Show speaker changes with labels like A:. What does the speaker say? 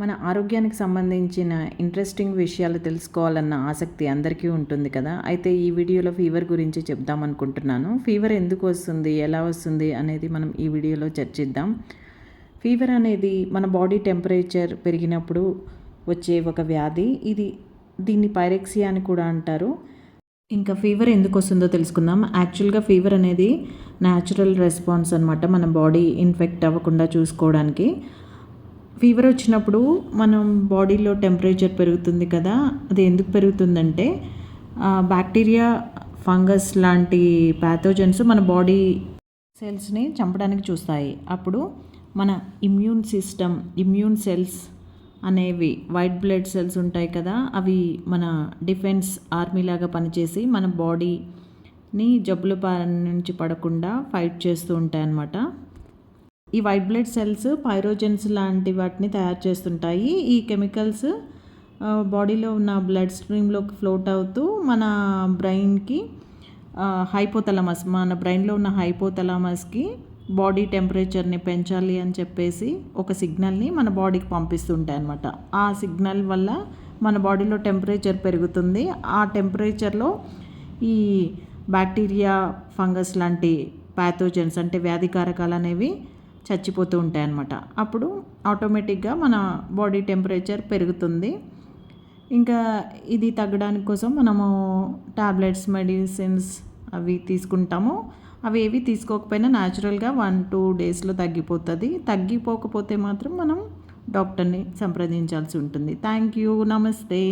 A: మన ఆరోగ్యానికి సంబంధించిన ఇంట్రెస్టింగ్ విషయాలు తెలుసుకోవాలన్న ఆసక్తి అందరికీ ఉంటుంది కదా. అయితే ఈ వీడియోలో ఫీవర్ గురించి చెప్దాం అనుకుంటున్నాను. ఫీవర్ ఎందుకు వస్తుంది? ఎలా వస్తుంది? అనేది మనం ఈ వీడియోలో చర్చిద్దాం. ఫీవర్ అనేది మన బాడీ టెంపరేచర్ పెరిగినప్పుడు వచ్చే ఒక వ్యాధి. ఇది దీన్ని పైరెక్సియా అని కూడా అంటారు. ఇంకా ఫీవర్ ఎందుకు వస్తుందో తెలుసుకుందాం. యాక్చువల్గా ఫీవర్ అనేది న్యాచురల్ రెస్పాన్స్ అనమాట మన బాడీ ఇన్ఫెక్ట్ అవ్వకుండా చూసుకోవడానికి. ఫీవర్ వచ్చినప్పుడు మనం బాడీలో టెంపరేచర్ పెరుగుతుంది కదా అది ఎందుకు పెరుగుతుందంటే బ్యాక్టీరియా ఫంగస్ లాంటి ప్యాథోజన్స్ మన బాడీ సెల్స్ని చంపడానికి చూస్తాయి. అప్పుడు మన ఇమ్యూన్ సిస్టమ్ ఇమ్యూన్ సెల్స్ అనేవి వైట్ బ్లడ్ సెల్స్ ఉంటాయి కదా అవి మన డిఫెన్స్ ఆర్మీ లాగా పనిచేసి మన బాడీని జబ్బుల నుంచి పడకుండా ఫైట్ చేస్తూ ఉంటాయి అన్నమాట ఈ వైట్ బ్లడ్ సెల్స్ పైరోజన్స్ లాంటి వాటిని తయారు చేస్తుంటాయి. ఈ కెమికల్స్ బాడీలో ఉన్న బ్లడ్ స్ట్రీమ్లోకి ఫ్లోట్ అవుతూ మన బ్రెయిన్కి హైపోతలమస్ మన బ్రెయిన్లో ఉన్న హైపోతలమస్కి బాడీ టెంపరేచర్ని పెంచాలి అని చెప్పేసి ఒక సిగ్నల్ని మన బాడీకి పంపిస్తుంటాయి అనమాట ఆ సిగ్నల్ వల్ల మన బాడీలో టెంపరేచర్ పెరుగుతుంది. ఆ టెంపరేచర్లో ఈ బ్యాక్టీరియా ఫంగస్ లాంటి ప్యాథోజన్స్ అంటే వ్యాధికారకాలు అనేవి చచ్చిపోతూ ఉంటాయి అన్నమాట అప్పుడు ఆటోమేటిక్గా మన బాడీ టెంపరేచర్ పెరుగుతుంది. ఇంకా ఇది తగ్గడానికి కోసం మనము టాబ్లెట్స్ మెడిసిన్స్ అవి తీసుకుంటాము. అవి ఏవి తీసుకోకపోయినా న్యాచురల్గా వన్ టూ డేస్లో తగ్గిపోతుంది. తగ్గిపోకపోతే మాత్రం మనం డాక్టర్ని సంప్రదించాల్సి ఉంటుంది. థ్యాంక్ యూ నమస్తే